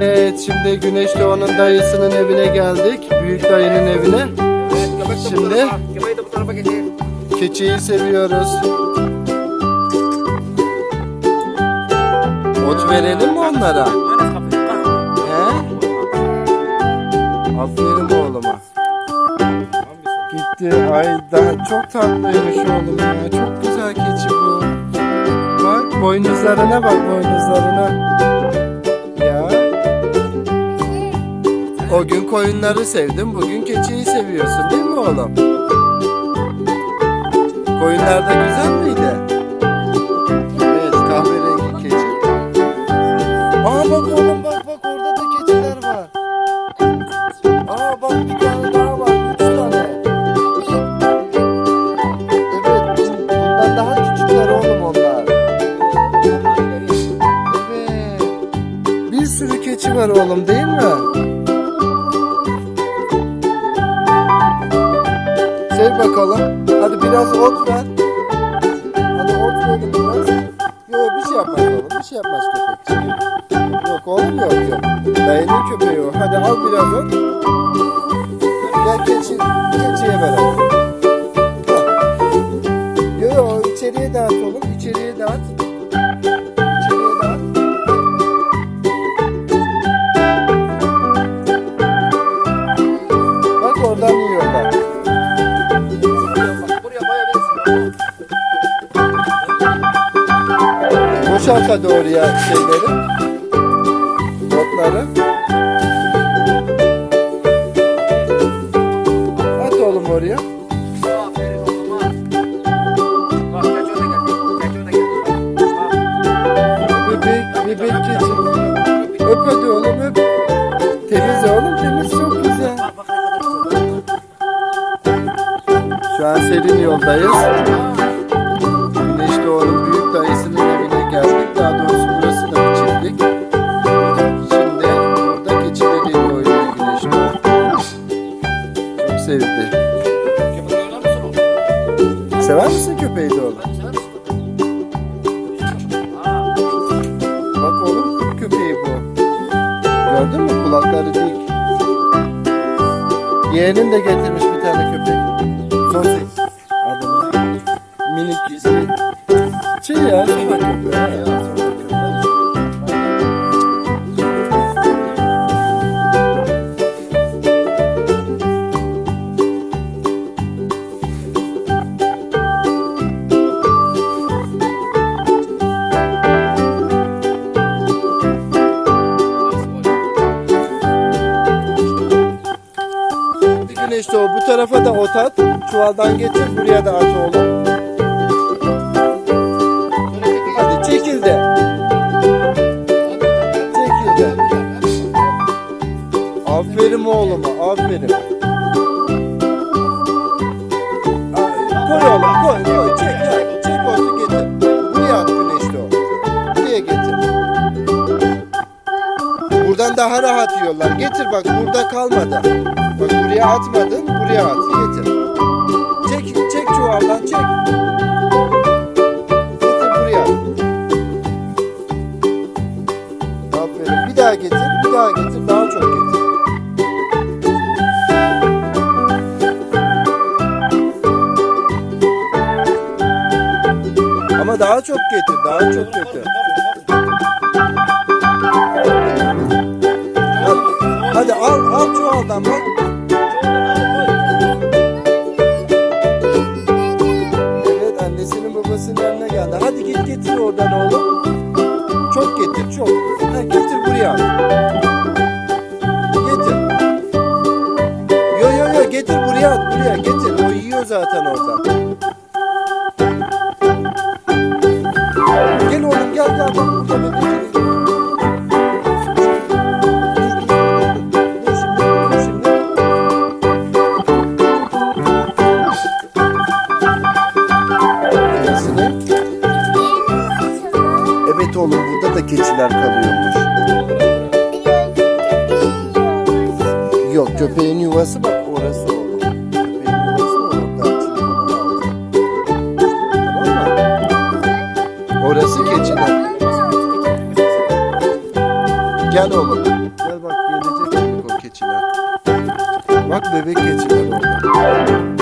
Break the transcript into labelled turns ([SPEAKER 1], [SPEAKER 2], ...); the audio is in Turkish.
[SPEAKER 1] Evet şimdi Güneş Doğan'ın dayısının evine geldik. Büyük dayının evine. Şimdi-. Keçiyi seviyoruz. Ot verelim mi onlara? He? Aferin oğluma. Gitti. Ay daha çok tatlıymış oğlum ya. Çok güzel keçi bu. Bak boynuzlarına bak boynuzlarına. O gün koyunları sevdim. Bugün keçiyi seviyorsun değil mi oğlum? Koyunlar da güzel miydi? Evet kahverengi keçi. Aa bak oğlum bak bak orada da keçiler var. Aa bak bir tane daha var. Üç tane. Evet bun- bundan daha küçükler oğlum onlar. Evet. Bir sürü keçi var oğlum değil mi? Sev bakalım. Hadi biraz ot ver. Hadi ot verin biraz. Yok bir şey yapmaz oğlum. Bir şey yapmaz köpek. Yok oğlum yok yok. Dayının köpeği o. Hadi al biraz ot. Gel keçi, keçiye ver hadi. Yok yok içeriye dağıt oğlum. İçeriye dağıt. Hadi oraya şeyleri. Botları. At oğlum oraya.
[SPEAKER 2] Bak.
[SPEAKER 1] Bebek, bebek keçi. Öp hadi oğlum öp. Temiz oğlum temiz çok güzel. Şu an serin yoldayız. Sever misin köpeği?
[SPEAKER 2] Ha.
[SPEAKER 1] Bak oğlum köpeği bu. Gördün mü kulakları dik. Yeğenin de getirmiş bir tane köpek. Zosi adını. Minik şey. Şey ya ha ya, Doğu bu tarafa da ot at. Çuvaldan getir buraya da at oğlum. Hadi çekil de. Çekil de. Aferin oğluma aferin. Koy oğlum koy koy çek çek. Çek otu getir. Buraya at güneş doğu. Buraya getir. Buradan daha rahat yiyorlar. Getir bak burada kalmadı. Bak buraya atmadın, buraya at. Getir. Çek, çek çuvaldan çek. Getir buraya. Aferin. Bir daha getir, bir daha getir. Daha çok getir. Ama daha çok getir, daha çok getir. Hadi al, al çuvaldan bak. Buraya. Getir. Yo yo yo getir buraya at buraya getir. O yiyor zaten oradan. Gel oğlum gel gel bak burada şimdi. Neresine? Evet oğlum burada da keçiler kalıyormuş. Köpeğin yuvası bak orası oğlum. Köpeğin yuvası oradan Orası keçiler. Gel oğlum. Gel bak gelecek o keçiler. Bak bebek keçiler orada.